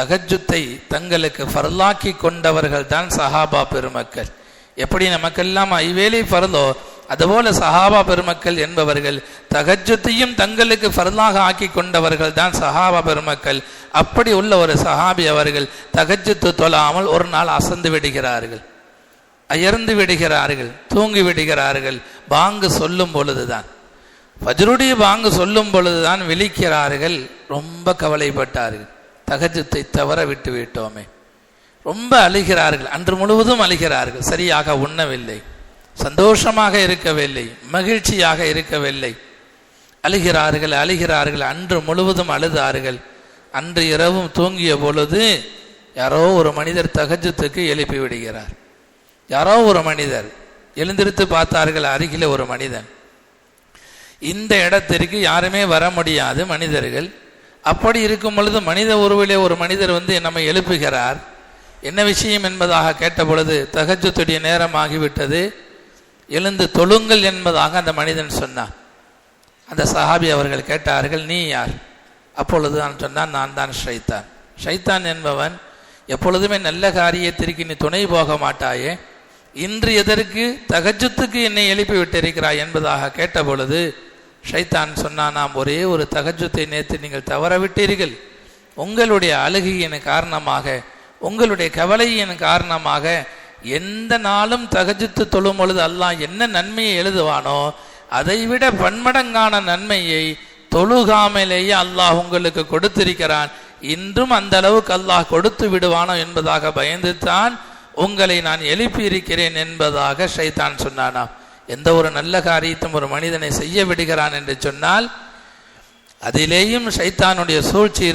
தகஜத்தை தங்களுக்கு ஃபர்லாக்கி கொண்டவர்கள் தான் சஹாபா பெருமக்கள். எப்படி நமக்கெல்லாம் ஐவேலி ஃபர்லோ அதுபோல சஹாபா பெருமக்கள் என்பவர்கள் தகஜத்தையும் தங்களுக்கு ஃபர்லாக ஆக்கி கொண்டவர்கள் தான் சஹாபா பெருமக்கள். அப்படி உள்ள ஒரு சஹாபி அவர்கள் தகஜத்து தொழாமல் ஒரு நாள் அசந்து விடுகிறார்கள். அயர்ந்து விடுகிறார்கள் தூங்கி விடுகிறார்கள் பாங்கு சொல்லும் பொழுதுதான். வஜ்ருடைய பாங்கு சொல்லும் பொழுதுதான் விழிக்கிறார்கள் ரொம்ப கவலைப்பட்டார்கள். தகஜத்தை தவற விட்டு விட்டோமே. ரொம்ப அழுகிறார்கள். அன்று முழுவதும் அழுகிறார்கள். சரியாக உண்ணவில்லை. சந்தோஷமாக இருக்கவில்லை. மகிழ்ச்சியாக இருக்கவில்லை. அழுகிறார்கள் அழுகிறார்கள். அன்று முழுவதும் அழுதார்கள். அன்று இரவும் தூங்கிய பொழுது யாரோ ஒரு மனிதர் தகஜத்துக்கு எழுப்பி விடுகிறார். யாரோ ஒரு மனிதர் எழுந்திருத்து பார்த்தார்கள் அருகில் ஒரு மனிதன். இந்த இடத்திற்கு யாருமே வர முடியாது மனிதர்கள். அப்படி இருக்கும் பொழுது மனித உருவிலே ஒரு மனிதர் வந்து நம்மை எழுப்புகிறார். என்ன விஷயம் என்பதாக கேட்ட பொழுது தகஜத்துடைய நேரம் ஆகிவிட்டது. எழுந்து தொழுங்கள் என்பதாக அந்த மனிதன் சொன்னான். அந்த சஹாபி அவர்கள் கேட்டார்கள் நீ யார்? அப்பொழுது நான் சொன்னான் நான் தான் ஷைத்தான். ஷைத்தான் என்பவன் எப்பொழுதுமே நல்ல காரியத்திற்கு நீ துணை போக மாட்டாயே. இன்று எதற்கு தகஜத்துக்கு என்னை எழுப்பி விட்டிருக்கிறாய்? என்பதாக கேட்ட பொழுது ஷைத்தான் சொன்னான் நாம் ஒரே ஒரு தகஜத்தை நேற்று நீங்கள் தவற விட்டீர்கள் உங்களுடைய அழுகையின் காரணமாக உங்களுடைய கவலையின் காரணமாக எந்த நாளும் தகஜத்து தொழும் பொழுது அல்லாஹ் என்ன நன்மையை எழுதுவானோ அதைவிட பன்மடங்கான நன்மையை தொழுகாமலேயே அல்லாஹ் உங்களுக்கு கொடுத்திருக்கிறான். இன்றும் அந்த அளவுக்கு அல்லாஹ் கொடுத்து விடுவானோ என்பதாக பயந்துத்தான் உங்களை நான் எழுப்பியிருக்கிறேன் என்பதாக ஷைத்தான் சொன்னானா. எந்த ஒரு நல்ல காரியத்தையும் ஒரு மனிதனை செய்ய விடுகிறான் என்று சொன்னால் அதிலேயும் ஷைத்தானுடைய சூழ்ச்சி